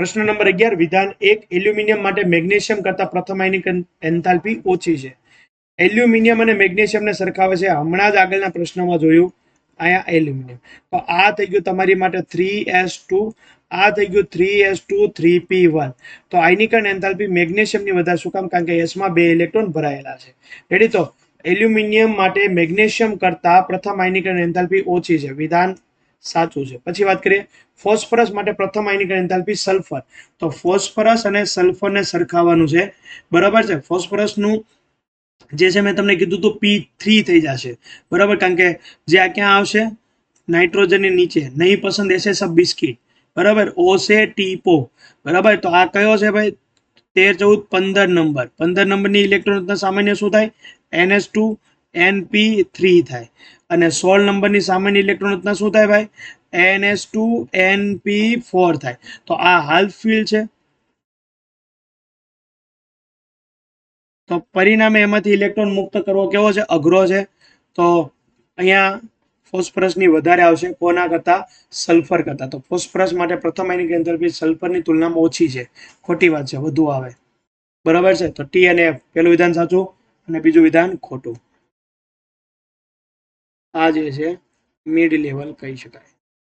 પ્રશ્ન નંબર અગિયાર, વિધાન એક, એલ્યુમિનિયમ માટે મેગ્નેશિયમ કરતા પ્રથમ આયનિક એન્થાલ્પી ઓછી છે. એલ્યુમિનિયમ અને મેગ્નેશિયમને સરખાવે છે. હમણાં જ આગળના પ્રશ્નમાં જોયું, અહીંયા એલ્યુમિનિયમ. તો આ થઈ ગયું તમારી માટે થ્રી એસ ટુ, આ થઈ ગયું three S two, three P one. તો આયનિકન એન્થાલ્પી મેગ્નેશિયમની વધારે શું કામ? કારણ કે એસમાં બે ઇલેક્ટ્રોન ભરાયેલા છે. રેડી તો? એલ્યુમિનિયમ માટે મેગ્નેશિયમ કરતાં પ્રથમ આયનિકન એન્થાલ્પી ઓછી છે. વિધાન સાચું છે. પછી વાત કરીએ ફોસ્ફરસ માટે પ્રથમ આયનિક એન્થાલ્પી સલ્ફર તો ફોસ્ફરસ અને સલ્ફરને સરખાવવાનું છે. બરાબર છે? ફોસ્ફરસનું જે છે મેં તમને કીધું હતું પી થ્રી થઈ જશે. બરાબર? કારણ કે જે આ ક્યાં આવશે? નાઇટ્રોજનની નીચે. નહીં પસંદ એસે સબ બિસ્કિટ. બરાબર? ઓસે ટીપો બરાબર? તો આ કયો છે ભાઈ? તેર ચૌદ પંદર નંબર. પંદર નંબરની ઇલેક્ટ્રોન સામાન્ય શું થાય? એનએસ ટુ એનપી થ્રી થાય. અને સોળ નંબરની સામાન્ય ઇલેક્ટ્રોન શું થાય ભાઈ? એનએસ ટુ એનપી ફોર થાય. તો આ હાલ્ફ ફિલ્ડ છે. તો પરિણામે એમાંથી ઇલેક્ટ્રોન મુક્ત કરવો કેવો છે? અઘરો છે. તો અહીંયા ફોસ્ફરસની વધારે આવશે કોના કરતાં? સલ્ફર કરતાં. તો ફોસ્ફરસ માટે પ્રથમ આયનિક એન્થાલ્પી સલ્ફરની તુલનામાં ઓછી છે. ખોટી વાત છે, વધુ આવે. બરાબર છે? તો ટી અને એફ પેલું વિધાન સાચું અને બીજું વિધાન ખોટું. આ જે છે મિડ લેવલ કહી શકાય.